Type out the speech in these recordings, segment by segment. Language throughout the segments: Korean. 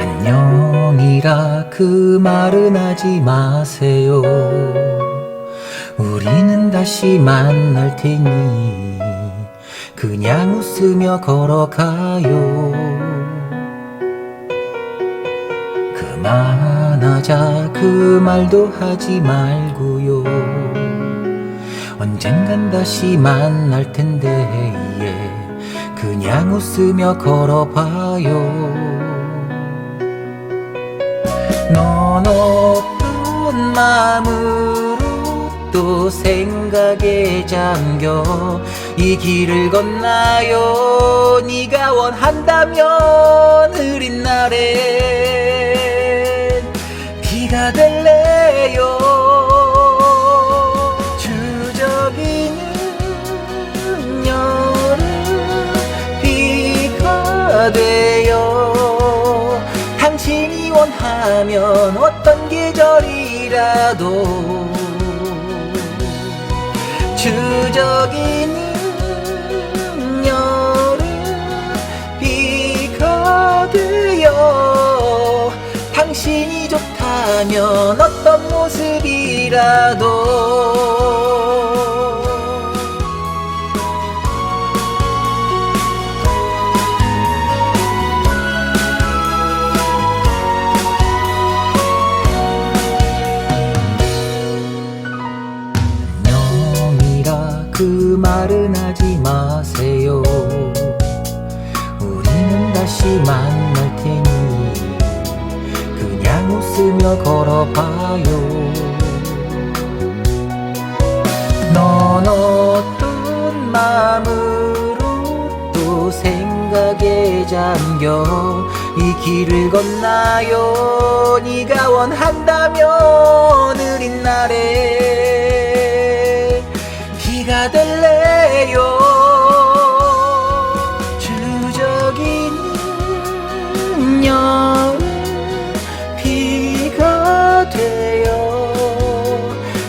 안녕이라 그 말은 하지 마세요. 우리는 다시 만날 테니 그냥 웃으며 걸어가요. 그만하자 그 말도 하지 말고요. 언젠간 다시 만날 텐데 예. 그냥 웃으며 걸어봐요. 넌 어떤 마음으로 또 생각에 잠겨 이 길을 건나요 네가 원한다면 흐린 날엔 원하면 어떤 계절이라도 주저기는 여름 비가 되어 당신이 좋다면 어떤 모습이라도 그 말은 하지 마세요. 우리는 다시 만날 테니 그냥 웃으며 걸어봐요. 넌 어떤 마음으로 또 생각에 잠겨 이 길을 건나요 네가 원한다면 느린 날에 비가 될래요? 주저기는 여름 비가 되어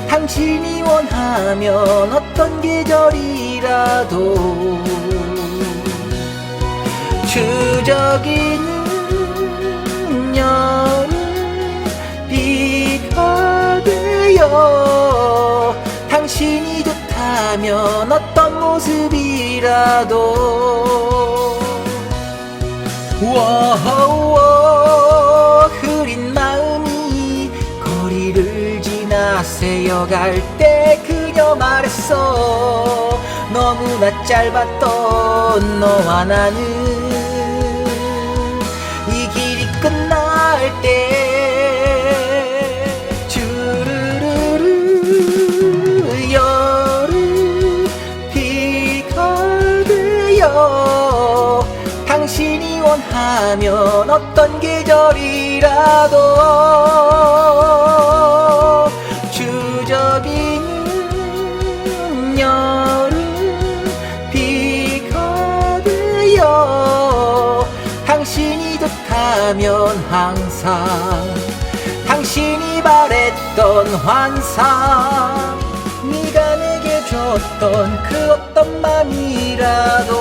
당신이 원하면 어떤 계절이라도 주저기는 여름 비가 되어 당신이 좋다면 어떤 모습이라도. 워허워 흐린 마음이 거리를 지나 새어갈 때 그녀 말했어. 너무나 짧았던 너와 나는 당신이 원하면 어떤 계절이라도 주저기는 여름 비가 되어 당신이 좋다면 항상 당신이 바랬던 환상 줬던 그 어떤 맘이라도